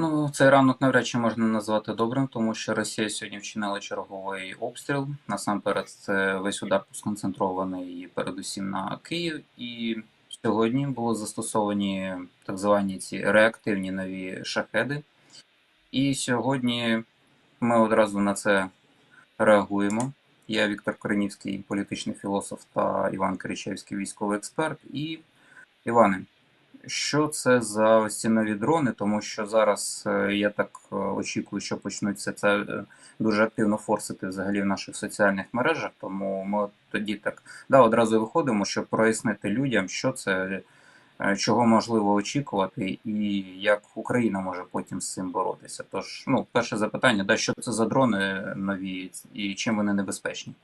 Ну, цей ранок навряд чи можна назвати добрим, тому що Росія сьогодні вчинила черговий обстріл. Насамперед, це весь удар сконцентрований передусім на Київ. І сьогодні було застосовані так звані ці реактивні нові шахеди. І сьогодні ми одразу на це реагуємо. Я Віктор Коренівський, політичний філософ та Іван Киричевський, військовий експерт. І Іване, що це за ось ці нові дрони? Тому що зараз е, я так е, очікую, що почнуться це е, дуже активно форсити взагалі в наших соціальних мережах. Тому ми тоді так да, одразу виходимо, щоб прояснити людям, що це, чого можливо очікувати, і як Україна може потім з цим боротися. Тож, ну, перше запитання, да, що це за дрони нові і чим вони небезпечні?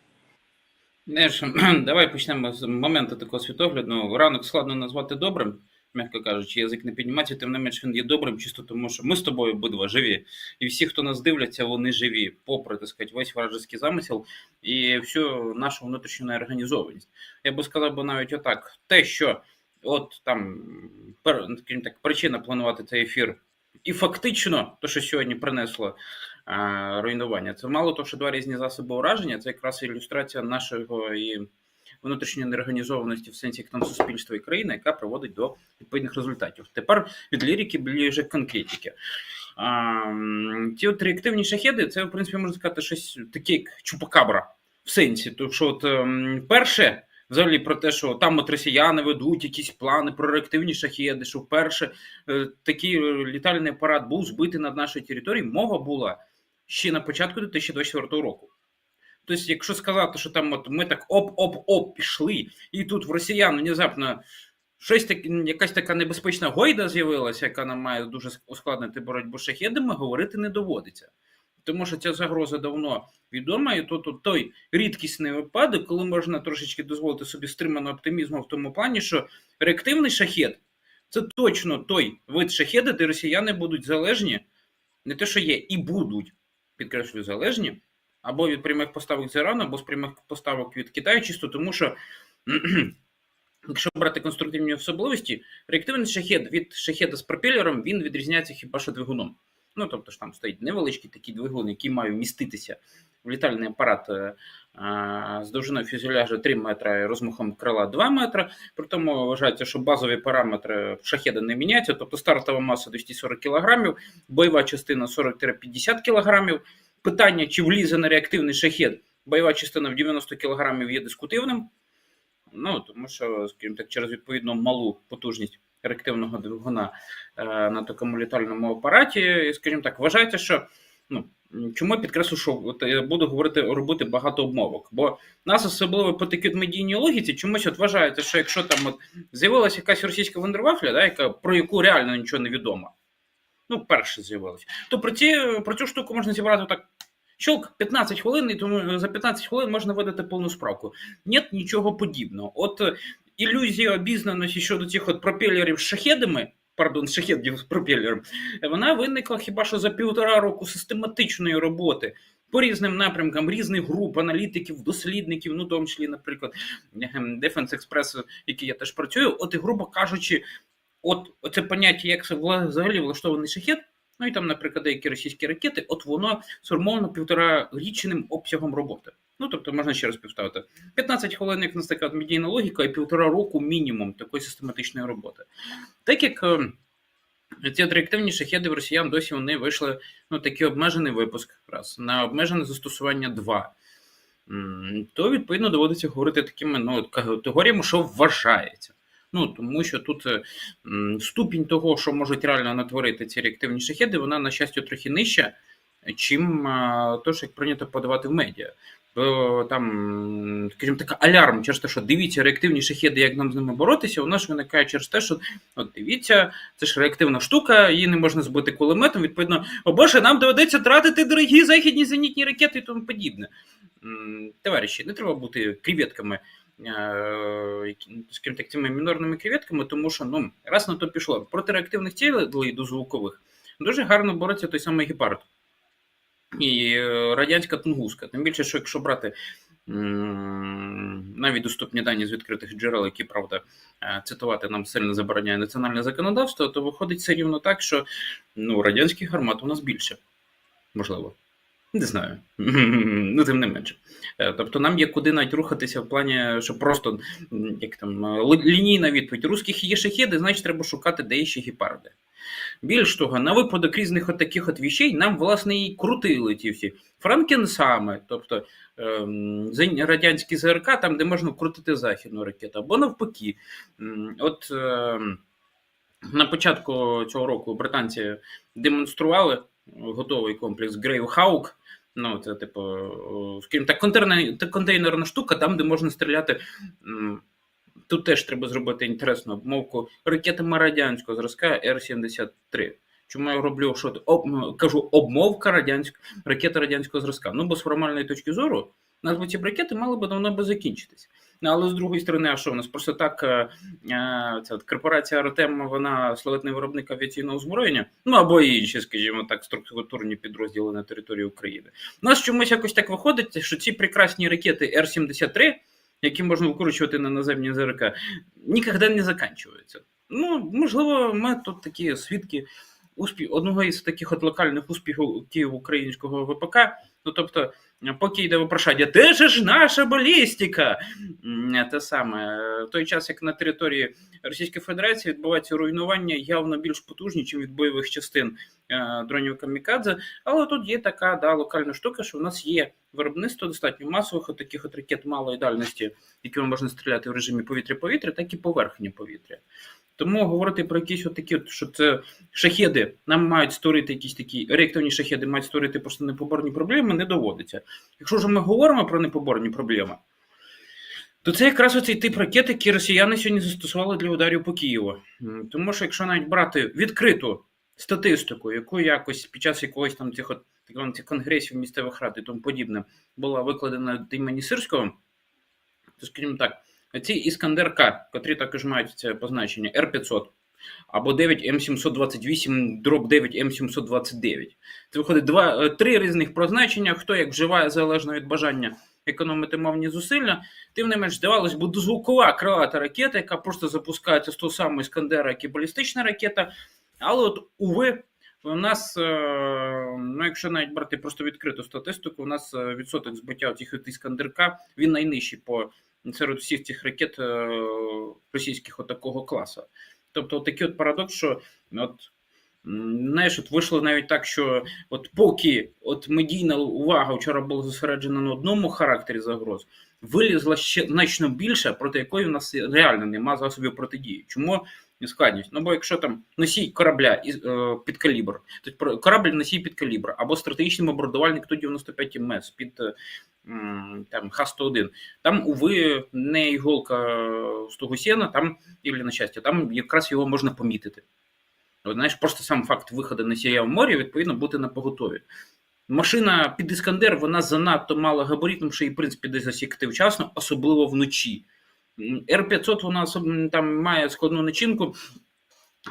Знаєш, давай почнемо з моменту такого світогляду. Ранок складно назвати добрим, м'яко кажучи, язик не піднімається, тим не менш він є добрим, чисто тому, що ми з тобою обидва живі. І всі, хто нас дивляться, вони живі, попри так сказати, весь вражеський замисел і всю нашу внутрішню неорганізованість. Я би сказав би навіть отак: те, що от там пер, так, причина планувати цей ефір, і фактично, то, що сьогодні принесло руйнування, це мало того, що два різні засоби ураження, це якраз ілюстрація нашого і внутрішньої неорганізованості в сенсі як там суспільства і країни, яка приводить до відповідних результатів. Тепер від лірики ближче к конкретики. А, ті от реактивні шахеди, це в принципі можна сказати щось таке, як чупакабра. В сенсі, тому що от ем, перше, взагалі про те, що там от росіяни ведуть якісь плани про реактивні шахеди, що вперше е, такий літальний апарат був збитий над нашою територією, мова була ще на початку 2024 року. Тобто, якщо сказати, що там от ми так оп-оп-оп пішли, і тут в росіян внезапно щось таке, якась така небезпечна гойда з'явилася, яка нам має дуже ускладнити боротьбу з шахедами, говорити не доводиться. Тому що ця загроза давно відома, і тут той рідкісний випадок, коли можна трошечки дозволити собі стриманого оптимізму в тому плані, що реактивний шахет це точно той вид шахеда, де росіяни будуть залежні, не те, що є, і будуть, підкреслюю, залежні або від прямих поставок з Ірану, або з прямих поставок від Китаю, чисто тому, що якщо брати конструктивні особливості, реактивний шахет від шахеда з пропелером він відрізняється хіба що двигуном. Ну, тобто ж там стоїть невеличкий такий двигун, який має вміститися в літальний апарат е, а, з довжиною фюзеляжа 3 метри і розмахом крила 2 метри. При тому вважається, що базові параметри шахеда не міняються, тобто стартова маса 240 кг, бойова частина 40-50 кг. Питання, чи влізе на реактивний шахет, бойова частина в 90 кг є дискутивним. Ну, тому що, скажімо так, через відповідно малу потужність реактивного двигуна е, на такому літальному апараті, скажімо так, вважається, що ну, чому я підкреслю, що я буду говорити робити багато обмовок. Бо нас особливо по такій медійній логіці чомусь от вважається, що якщо там от з'явилася якась російська вандервафля, да, яка, про яку реально нічого не відомо, ну, перше з'явилася, то про, ці, про цю штуку можна зібрати так. Щелк 15 хвилин, і тому за 15 хвилин можна видати повну справку. Нет нічого подібного. От ілюзія обізнаності щодо цих от пропелерів з шахедами, пардон, шахедів з пропелером, вона виникла хіба що за півтора року систематичної роботи по різним напрямкам, різних груп, аналітиків, дослідників, ну, в тому числі, наприклад, ем, Defense Express, який я теж працюю, от і грубо кажучи, от це поняття, як взагалі влаштований шахет. Ну і там, наприклад, деякі російські ракети, от воно сформовано півторарічним обсягом роботи. Ну, тобто, можна ще раз півставити. 15 хвилин, як нас така медійна логіка, і півтора року мінімум такої систематичної роботи. Так як е, ці реактивні шахеди в росіян досі вони вийшли ну, такий обмежений випуск, раз, на обмежене застосування 2. То, відповідно, доводиться говорити такими ну, категоріями, що вважається. Ну, тому що тут ступінь того, що можуть реально натворити ці реактивні шахеди, вона, на щастя, трохи нижча, чим то, що як прийнято подавати в медіа. Бо там, скажімо так, алярм через те, що дивіться реактивні шахеди, як нам з ними боротися, у нас виникає через те, що от дивіться, це ж реактивна штука, її не можна збити кулеметом. Відповідно, о Боже, нам доведеться тратити дорогі західні зенітні ракети і тому подібне. Товариші, не треба бути креветками скажімо так, цими мінорними креветками, тому що ну, раз на то пішло. Проти реактивних цілей дозвукових дуже гарно бореться той самий гепард і радянська тунгуска. Тим більше, що якщо брати навіть доступні дані з відкритих джерел, які, правда, е, цитувати нам сильно забороняє національне законодавство, то виходить все рівно так, що ну, радянських гармат у нас більше. Можливо. Не знаю. Ну, тим не менше. Е, Тобто нам є куди навіть рухатися в плані, що просто як там е, лінійна відповідь. Русських є шахеди, значить треба шукати, де є ще гепарди. Більш того, на випадок різних от таких от вещей нам, власне, і крутили ті всі франкенсами, тобто ем, радянські ЗРК, там, де можна крутити західну ракету, або навпаки. От ем, на початку цього року британці демонстрували готовий комплекс Hawk. Ну, це, типу, скажімо так, контейнерна, та контейнерна штука, там, де можна стріляти. Тут теж треба зробити інтересну обмовку ракетами радянського зразка Р-73. Чому я роблю що об, кажу обмовка радянська, ракети радянського зразка? Ну, бо з формальної точки зору, назви ці ракети мали б давно би закінчитись. Ну, але з другої сторони, а що у нас просто так е, е, ця корпорація Артем, вона славетний виробник авіаційного озброєння, ну або і інші, скажімо так, структурні підрозділи на території України. У нас чомусь якось так виходить, що ці прекрасні ракети Р-73, які можна викручувати на наземні ЗРК, ніколи не закінчуються. Ну, можливо, ми тут такі свідки успіх, одного із таких от локальних успіхів українського ВПК. Ну, тобто, поки йде вопрошання, де ж наша балістика? Те саме, в той час, як на території Російської Федерації відбувається руйнування явно більш потужні, ніж від бойових частин е, дронів Камікадзе. Але тут є така да, локальна штука, що в нас є виробництво достатньо масових от таких от ракет малої дальності, якими можна стріляти в режимі повітря-повітря, так і поверхні повітря. Тому говорити про якісь от такі, що це шахеди, нам мають створити якісь такі реактивні шахеди, мають створити просто непоборні проблеми, не доводиться. Якщо ж ми говоримо про непоборні проблеми, то це якраз оцей тип ракет, які росіяни сьогодні застосували для ударів по Києву. Тому що якщо навіть брати відкриту статистику, яку якось під час якогось там цих цих конгресів місцевих рад і тому подібне була викладена імені Сирського, то скажімо так, ці Іскандер К, котрі також мають це позначення Р-500 або 9 М728 дроб 9 М729. Це виходить два, е, три різних позначення, хто як вживає залежно від бажання економити мовні зусилля. Тим не менш, здавалось, би, дозвукова крилата ракета, яка просто запускається з того самого Іскандера, як і балістична ракета. Але от, уви, у нас, е, ну якщо навіть брати просто відкриту статистику, у нас е, відсоток збиття цих Іскандерка, він найнижчий по серед всіх цих ракет російських от такого класу. Тобто, от такий от парадокс, що от, знаєш, от вийшло навіть так, що от поки от медійна увага вчора була зосереджена на одному характері загроз, вилізла ще значно більше, проти якої в нас реально нема засобів протидії. Чому складність? Ну бо якщо там носій корабля із е, під калібр, то корабль носій під калібр, або стратегічний бомбардувальник ту 95 МС під е, там Х-101, там, уви, не іголка з того сіна, там, ілі на щастя, там якраз його можна помітити. Знаєш, просто сам факт виходу носія в морі, відповідно, бути на поготові. Машина під Іскандер, вона занадто мала габаритом, що її, в принципі, десь засікти вчасно, особливо вночі. М, Р-500 вона там має складну начинку.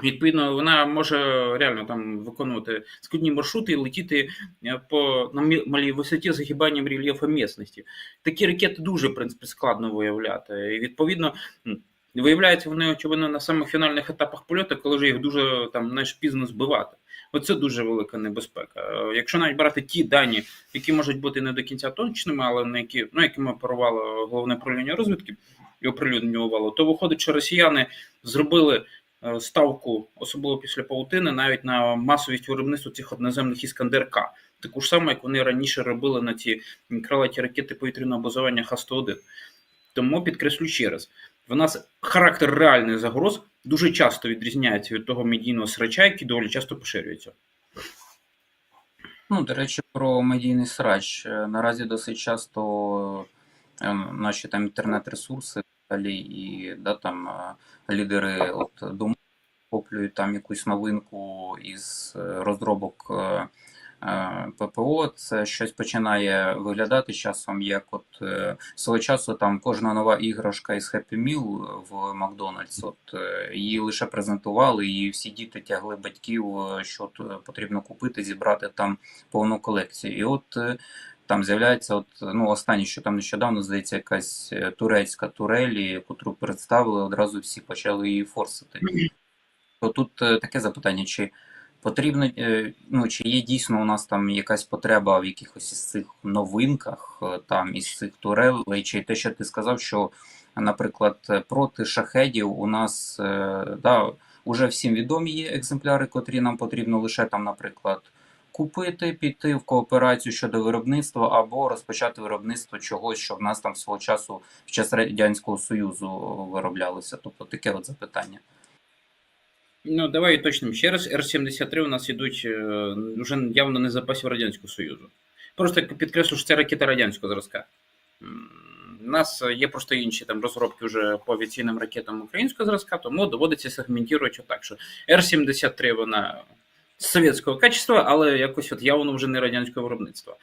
Відповідно, вона може реально там виконувати складні маршрути і летіти е, по на малій висоті з рельєфу місності. Такі ракети дуже в принципі складно виявляти. І відповідно виявляються вони очевидно на самих фінальних етапах польоту, коли вже їх дуже там знаєш, пізно збивати. Оце дуже велика небезпека. Е, Якщо навіть брати ті дані, які можуть бути не до кінця точними, але на які ну якими оперувало головне управління розвідки і оприлюднювало, то виходить, що росіяни зробили е, ставку, особливо після паутини, навіть на масовість виробництва цих одноземних іскандер К. Таку ж саму, як вони раніше робили на ці крилаті ракети повітряного базування Х-101. Тому підкреслю ще раз: в нас характер реальних загроз дуже часто відрізняється від того медійного срача, який доволі часто поширюється. Ну, до речі, про медійний срач. Е, Наразі досить часто наші там інтернет-ресурси і да, там е, лідери от думають, поплюють там якусь новинку із е, розробок е, ППО. Це щось починає виглядати часом, як от свого часу там кожна нова іграшка із Happy Meal в Макдональдс. От її лише презентували, і всі діти тягли батьків, що потрібно купити, зібрати там повну колекцію. І от там з'являється, от ну останнє, що там нещодавно здається, якась е, турецька турелі, яку представили, одразу всі почали її форсити. То тут е, таке запитання: чи потрібно, е, ну чи є дійсно у нас там якась потреба в якихось із цих новинках, там із цих турелей, чи те, що ти сказав, що, наприклад, проти шахедів у нас да, уже всім відомі є екземпляри, котрі нам потрібно лише там, наприклад, купити, піти в кооперацію щодо виробництва або розпочати виробництво чогось, що в нас там свого часу в час Радянського Союзу вироблялося. Тобто таке от запитання. Ну, давай уточнимо ще раз. Р-73 у нас ідуть е, вже явно не запасів Радянського Союзу. Просто підкреслю, що це ракета радянського зразка. У нас є просто інші там розробки вже по авіаційним ракетам українського зразка, тому доводиться сегментувати так, що Р-73 вона совєтського качества, але якось от явно вже не радянського виробництва.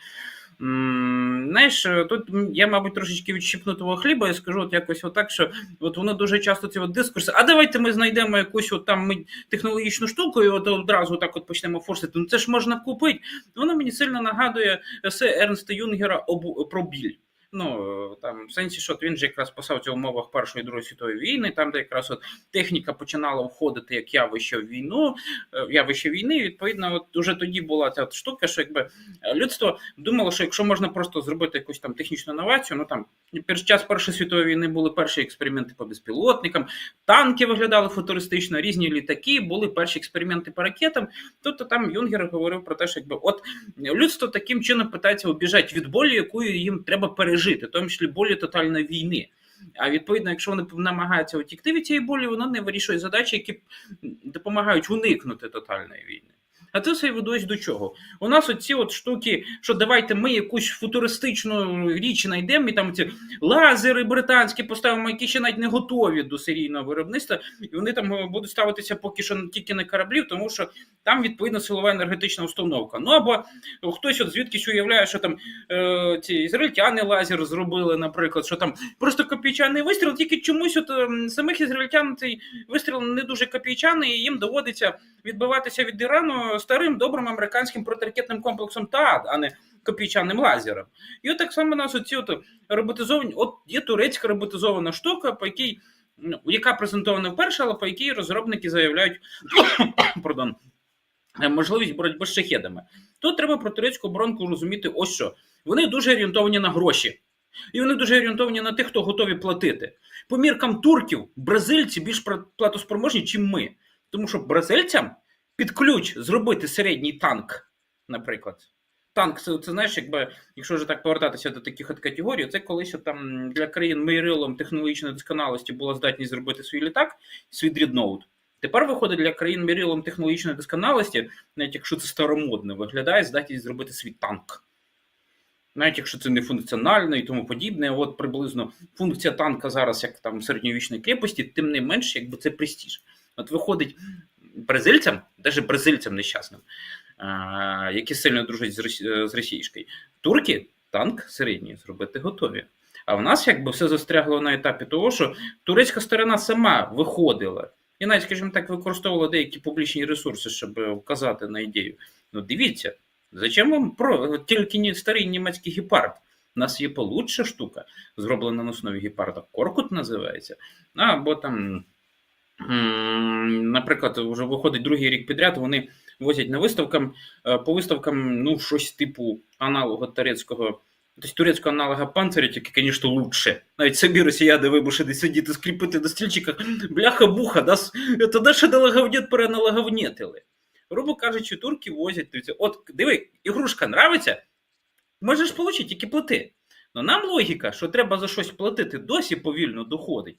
Знаєш, тут я, мабуть, трошечки відщипну того хліба і скажу от якось отак, що от вони дуже часто ці дискурси, а давайте ми знайдемо якусь от там ми технологічну штуку і от одразу так от почнемо форсити. Ну це ж можна купити. Воно мені сильно нагадує есе Ернста Юнгера про біль. Ну там в сенсі, що він же якраз писав в умовах Першої і Другої світової війни, там де якраз от техніка починала входити як явище в війну, е, явище війни. і, Відповідно, от уже тоді була ця от штука, що якби е, людство думало, що якщо можна просто зробити якусь там технічну інновацію, ну там під час Першої світової війни були перші експерименти по безпілотникам, танки виглядали футуристично, різні літаки, були перші експерименти по ракетам. Тобто там Юнгер говорив про те, що якби от людство таким чином питається обіжати від болі, яку їм треба пережити, в тому числі болі тотальної війни. А відповідно, якщо вони намагаються утікти від цієї болі, воно не вирішує задачі, які допомагають уникнути тотальної війни. А це все ведуть до чого? У нас оці от штуки, що давайте ми якусь футуристичну річ знайдемо, і там ці лазери британські поставимо, які ще навіть не готові до серійного виробництва, і вони там е, будуть ставитися поки що тільки на кораблів, тому що там відповідно силова енергетична установка. Ну або хтось от звідкись уявляє, що там е, ці ізраїльтяни лазер зробили, наприклад, що там просто копійчаний вистріл, тільки чомусь от е, самих ізраїльтян цей вистріл не дуже копійчаний, і їм доводиться відбиватися від Ірану старим добрим американським протиракетним комплексом ТААД, а не копійчаним лазером. І от так само нас оці от роботизовані, от є турецька роботизована штука, по якій, ну, яка презентована вперше, але по якій розробники заявляють пардон, е, можливість боротьби з шахедами. Тут треба про турецьку оборонку розуміти ось що. Вони дуже орієнтовані на гроші. І вони дуже орієнтовані на тих, хто готові платити. По міркам турків, бразильці більш платоспроможні, ніж ми. Тому що бразильцям під ключ зробити середній танк, наприклад. Танк, це, це знаєш, якби, якщо вже так повертатися до таких от категорій, це колись от там для країн мейрилом технологічної досконалості була здатність зробити свій літак, свій дрідноут. Тепер виходить для країн мірилом технологічної досконалості, навіть якщо це старомодно виглядає, здатність зробити свій танк. Навіть якщо це не функціонально і тому подібне, от приблизно функція танка зараз, як там середньовічної крепості, тим не менш, якби це престиж. От виходить бразильцям, навіть бразильцям нещасним, які сильно дружать з, російською, турки танк середній зробити готові. А в нас якби все застрягло на етапі того, що турецька сторона сама виходила і навіть, скажімо так, використовувала деякі публічні ресурси, щоб вказати на ідею. Ну, дивіться, зачем вам про тільки не старий німецький гепард? У нас є получша штука, зроблена на основі гепарда. Коркут називається. Або там Наприклад, вже виходить другий рік підряд, вони возять на виставкам по виставкам ну, щось типу аналогу турецького, тобто турецького аналога панциря, тільки, звісно, лучше. Навіть собі росіяни вимушені сидіти, скріпити на стільчиках, бляха-буха, да, це наше налоговнет переналаговнетили. Грубо кажучи, турки возять. От диви, ігрушка нравиться, можеш отримати, тільки плати. Но нам логіка, що треба за щось платити, досі повільно доходить.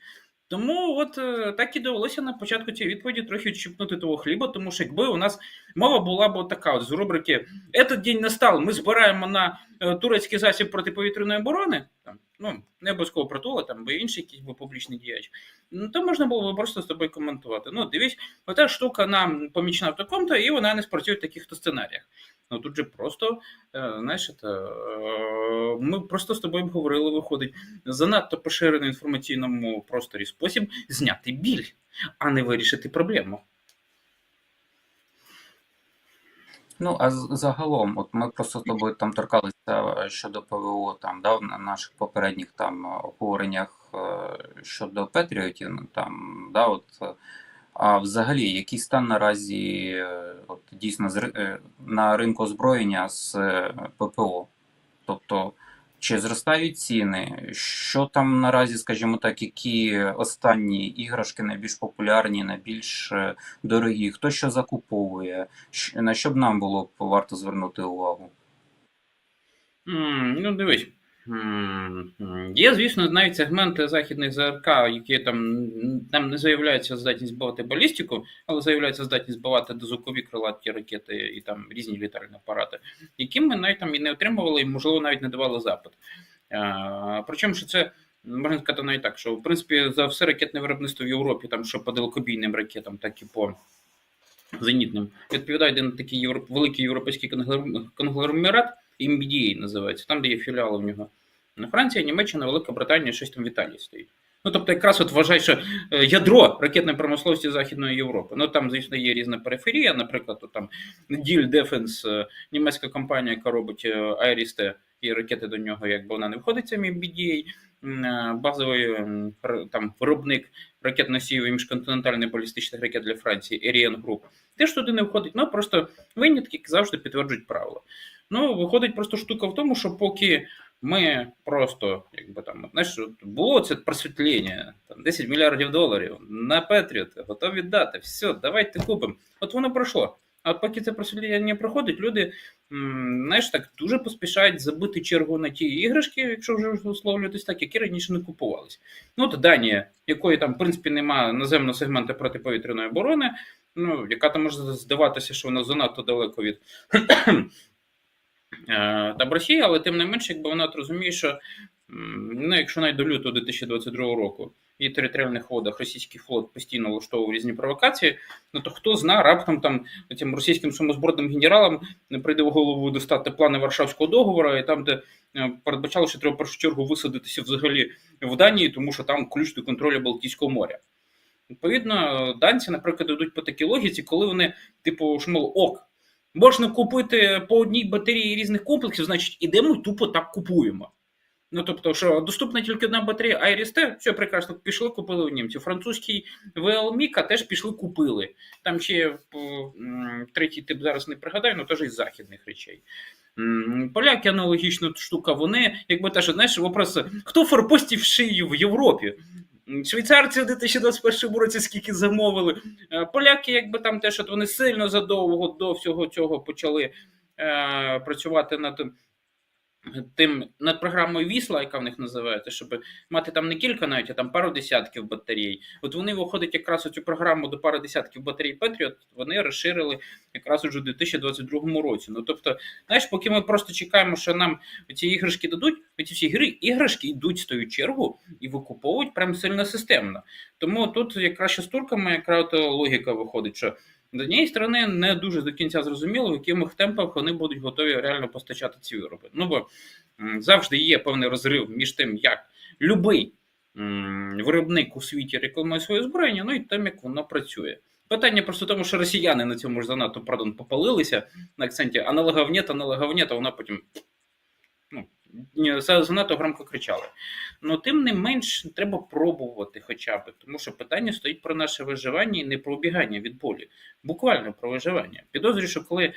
Тому от так і довелося на початку цієї відповіді трохи чіпнути того хліба, тому що якби у нас мова була б така от з рубрики «Этот день настав, ми збираємо на турецький засіб протиповітряної оборони, ну, не обов'язково притула, там, або інший якийсь би публічний діяч, ну, то можна було б просто з тобою коментувати. Ну, дивись, ота штука нам помічна в такому-то, і вона не спрацює в таких-то сценаріях. Ну тут же просто, знаєш, це, ми просто з тобою говорили, виходить, занадто поширений інформаційному просторі спосіб зняти біль, а не вирішити проблему. Ну, а загалом, от ми просто з тобою там торкалися е, щодо ПВО, там, да, на- наших попередніх там обговореннях е, щодо Петріотів, ну, там, да, от, е, а взагалі, який стан наразі от, дійсно на ринку озброєння з ППО? Тобто, чи зростають ціни? Що там наразі, скажімо так, які останні іграшки найбільш популярні, найбільш е, дорогі? Хто що закуповує? На що б нам було варто звернути увагу? Mm, Ну, дивись. Є, звісно, навіть сегменти західних ЗРК, які там, там не заявляється здатність збивати балістику, але заявляється здатність збивати дозвукові крилаті ракети і там різні літальні апарати, які ми навіть там і не отримували, і, можливо, навіть не давали запит. Е, Причому, що це можна сказати навіть так, що в принципі за все ракетне виробництво в Європі, там що по далекобійним ракетам, так і по зенітним, відповідає один такий європ... великий європейський конгломер- конгломерат, MBDA називається, там, де є філіали в нього. Франція, Німеччина, Велика Британія, щось там в Італії стоїть. Ну, тобто, якраз от вважай, що е, ядро ракетної промисловості Західної Європи. Ну там, звісно, є різна периферія. Наприклад, то там Діль Дефенс, німецька компанія, яка робить Айрісте і ракети до нього, якби вона не входить в MBDA. Е, Базовий там виробник ракет носіїв і міжконтинентальних балістичних ракет для Франції, Ariane Group, теж туди не входить. Ну просто винятки завжди підтверджують правила. Ну, виходить просто штука в тому, що поки ми просто, якби там, знаєш, було це просвітлення, там 10 мільярдів доларів на Петріот, готові дати, все, давайте купимо. От воно пройшло. А поки це просвітлення проходить, люди, знаєш, так дуже поспішають забити чергу на ті іграшки, якщо вже висловлюватись так, які раніше не купувались. Ну, от Данія, якої там, в принципі, немає наземного сегменту протиповітряної оборони, ну, яка там може здаватися, що вона занадто далеко від е, там Росії, але тим не менше, якби вона розуміє, що ну, якщо навіть до лютого 2022 року і територіальних водах російський флот постійно влаштовував різні провокації, ну то хто зна, раптом там цим російським самозборним генералам не прийде в голову достати плани Варшавського договору, і там, де е, передбачало, що треба в першу чергу висадитися взагалі в Данії, тому що там ключ до контролю Балтійського моря. Відповідно, данці, наприклад, йдуть по такій логіці, коли вони, типу, мов, ок, можна купити по одній батареї різних комплексів, значить, ідемо тупо так купуємо. Ну, тобто, що доступна тільки одна батарея Iris-T, все прекрасно, пішли, купили у німців. Французький VL Mika теж пішли, купили. Там ще третій тип зараз не пригадаю, але теж із західних речей. Поляки аналогічна штука, вони, якби теж, знаєш, вопрос, хто форпостів шиє в Європі? Швейцарці в 2021 році скільки замовили. Е, Поляки, якби там теж от вони сильно задовго до всього цього почали е, працювати над тим над програмою Вісла, яка в них називається, щоб мати там не кілька навіть, а там пару десятків батарей. От вони виходять якраз у цю програму до пари десятків батарей Patriot, вони розширили якраз уже у 2022 році. Ну тобто, знаєш, поки ми просто чекаємо, що нам ці іграшки дадуть, ці всі ігри іграшки йдуть в свою чергу і викуповують прям сильно системно. Тому тут якраз ще з турками якраз логіка виходить, що з однієї сторони не дуже до кінця зрозуміло, в яких темпах вони будуть готові реально постачати ці вироби. Ну бо завжди є певний розрив між тим, як любий виробник у світі рекламує своє озброєння, ну і тим, як воно працює. Питання просто тому, що росіяни на цьому ж занадто пардон, попалилися на акценті аналогов нет, аналогов нет, а вона потім занадто громко кричали. Ну, тим не менш, треба пробувати хоча б, тому що питання стоїть про наше виживання і не про убігання від болі. Буквально про виживання. Підозрюю, що коли.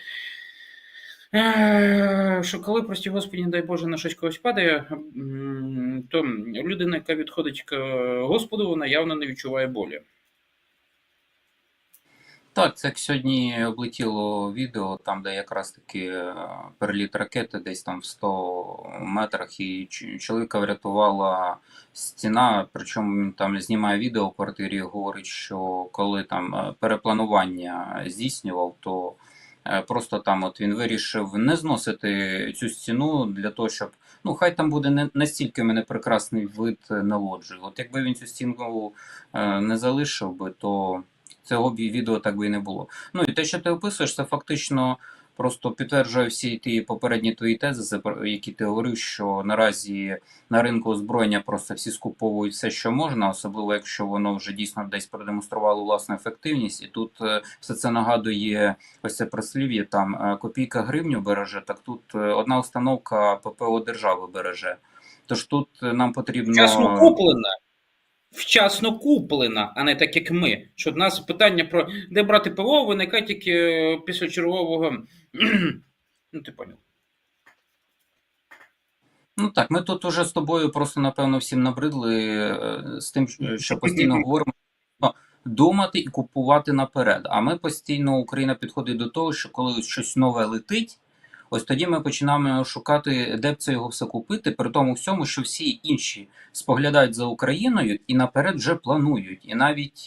е, Що коли, прості господі, не дай Боже, на щось когось падає, то людина, яка відходить к Господу, вона явно не відчуває болі. Так, це як сьогодні облетіло відео, там, де якраз таки е, переліт ракети десь там в 100 метрах, і чоловіка врятувала стіна. Причому він там знімає відео в квартирі говорить, що коли там е, перепланування здійснював, то е, просто там от він вирішив не зносити цю стіну для того, щоб ну хай там буде не настільки мене прекрасний вид на лоджію. От якби він цю стінку не залишив би, то цього відео так би і не було. Ну і те, що ти описуєш, це фактично Просто підтверджує всі ті попередні твої тези, які ти говорив, що наразі на ринку озброєння просто всі скуповують все, що можна, особливо якщо воно вже дійсно десь продемонструвало власну ефективність. І тут е, все це нагадує ось це прислів'я там е, копійка гривню береже, так тут е, одна установка ППО держави береже. Тож тут нам потрібно Вчасно куплена. Вчасно куплена, а не так, як ми. Що в нас питання про де брати ПВО виникає тільки е, після чергового. Ну, ти поняв. Ну так, ми тут уже з тобою просто напевно всім набридли е, з тим, що постійно говоримо думати і купувати наперед. А ми постійно Україна підходить до того, що коли щось нове летить, ось тоді ми починаємо шукати, де б це його все купити, при тому всьому, що всі інші споглядають за Україною і наперед вже планують. І навіть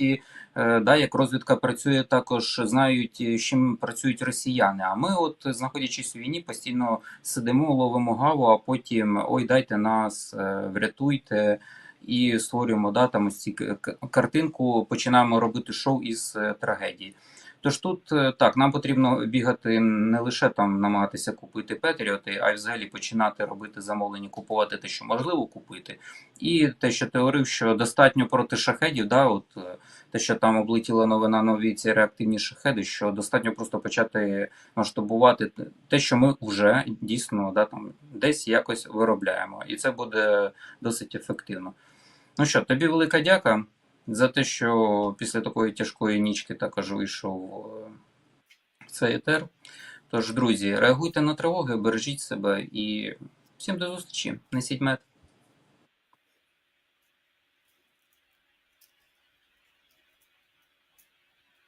е, да, як розвідка працює, також знають, е, з чим працюють росіяни. А ми, от знаходячись у війні, постійно сидимо, ловимо гаву, а потім ой, дайте нас, е, врятуйте. І створюємо да, там ось ці картинку, починаємо робити шоу із трагедії. Тож тут е, так, нам потрібно бігати не лише там намагатися купити Петріоти, а й взагалі починати робити замовлення, купувати те, що можливо купити. І те, що ти говорив, що достатньо проти шахедів, да, от е, те, що там облетіла новина нові ці реактивні шахеди, що достатньо просто почати масштабувати те, що ми вже дійсно да, там, десь якось виробляємо. І це буде досить ефективно. Ну що, тобі велика дяка за те, що після такої тяжкої нічки також вийшов е, цей етер. Тож, друзі, реагуйте на тривоги, бережіть себе і всім до зустрічі. Несіть мед.